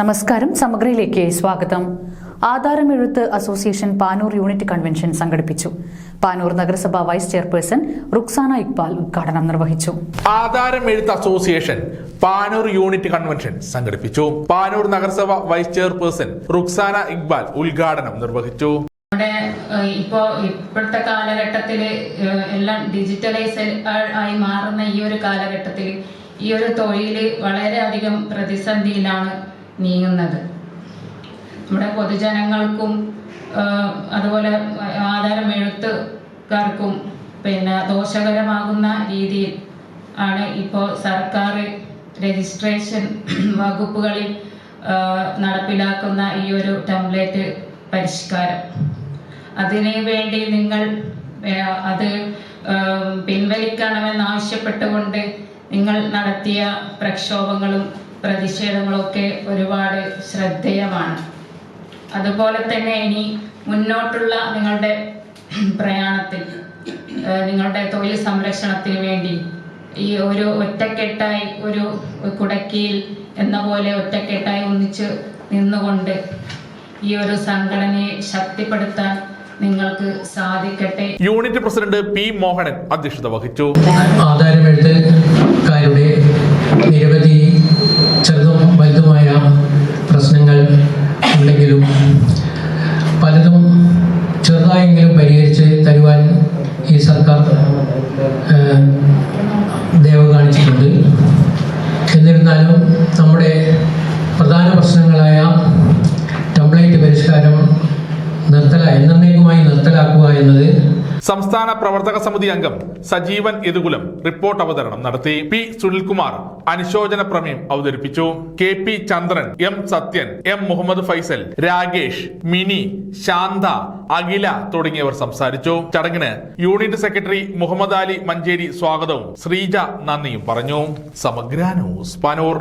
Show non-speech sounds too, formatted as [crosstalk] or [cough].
നമസ്കാരം. സമഗ്രയിലേക്ക് സ്വാഗതം. ആധാരമെഴുത്ത് അസോസിയേഷൻ പാനൂർ യൂണിറ്റ് കൺവെൻഷൻ സംഘടിപ്പിച്ചു. പാനൂർ നഗരസഭ വൈസ് ചെയർപേഴ്സൺ റുക്സാന ഇക്ബാൽ ഉദ്ഘാടനം നിർവഹിച്ചു. ആധാരം എഴുത്ത് അസോസിയേഷൻ പാനൂർ യൂണിറ്റ് കൺവെൻഷൻ സംഘടിപ്പിച്ചു. പാനൂർ നഗരസഭ വൈസ് ചെയർപേഴ്സൺ റുക്സാന ഇക്ബാൽ ഉദ്ഘാടനം നിർവഹിച്ചു. നമ്മുടെ ഇപ്പോ ഇപ്പോഴത്തെ കാലഘട്ടത്തിൽ എല്ലാം ഡിജിറ്റലൈസ് ആയി മാറുന്ന ഈ ഒരു കാലഘട്ടത്തിൽ ഈ ഒരു തൊഴിൽ വളരെയധികം പ്രതിസന്ധിയിലാണ് നീങ്ങുന്നത്. നമ്മുടെ പൊതുജനങ്ങൾക്കും അതുപോലെ ആധാരം എഴുത്തുകാർക്കും പിന്നെ ദോഷകരമാകുന്ന രീതിയിൽ ആണ് ഇപ്പോൾ സർക്കാർ രജിസ്ട്രേഷൻ [clears throat] വകുപ്പുകളിൽ നടപ്പിലാക്കുന്ന ഈ ഒരു ടെംപ്ലേറ്റ് പരിഷ്കാരം. അതിന് വേണ്ടി നിങ്ങൾ അത് പിൻവലിക്കണമെന്നാവശ്യപ്പെട്ടുകൊണ്ട് നിങ്ങൾ നടത്തിയ പ്രക്ഷോഭങ്ങളും പ്രതിഷേധങ്ങളും ഒക്കെ ഒരുപാട് ശ്രദ്ധേയമാണ്. അതുപോലെ തന്നെ ഇനി മുന്നോട്ടുള്ള നിങ്ങളുടെ പ്രയാണത്തിൽ നിങ്ങളുടെ തൊഴിൽ സംരക്ഷണത്തിന് വേണ്ടി ഈ ഒരു ഒറ്റക്കെട്ടായി ഒരു കുടക്കീൽ എന്ന പോലെ ഒറ്റക്കെട്ടായി ഒന്നിച്ച് നിന്നുകൊണ്ട് ഈ ഒരു സംഘടനയെ ശക്തിപ്പെടുത്താൻ നിങ്ങൾക്ക് സാധിക്കട്ടെ. യൂണിറ്റ് പ്രസിഡന്റ് പി മോഹനൻ അധ്യക്ഷത വഹിച്ചു. ആധാരമെഴുത്തുകാരുടെ നിരവധി എന്നേക്കുമായി നിർത്തലാക്കുക എന്നത് സംസ്ഥാന പ്രവർത്തക സമിതി അംഗം സജീവൻ യതുകുലം റിപ്പോർട്ട് അവതരണം നടത്തി. പി സുനിൽകുമാർ അനുശോചന പ്രമേയം അവതരിപ്പിച്ചു. K P Chandran M Sathyan M Muhammad Faisal Rakesh Mini Shantha Akhila തുടങ്ങിയവർ സംസാരിച്ചു. ചടങ്ങിന് യൂണിറ്റ് സെക്രട്ടറി മുഹമ്മദ് അലി മഞ്ചേരി സ്വാഗതവും ശ്രീജ നന്ദിയും പറഞ്ഞു. സമഗ്ര ന്യൂസ് പനൂർ.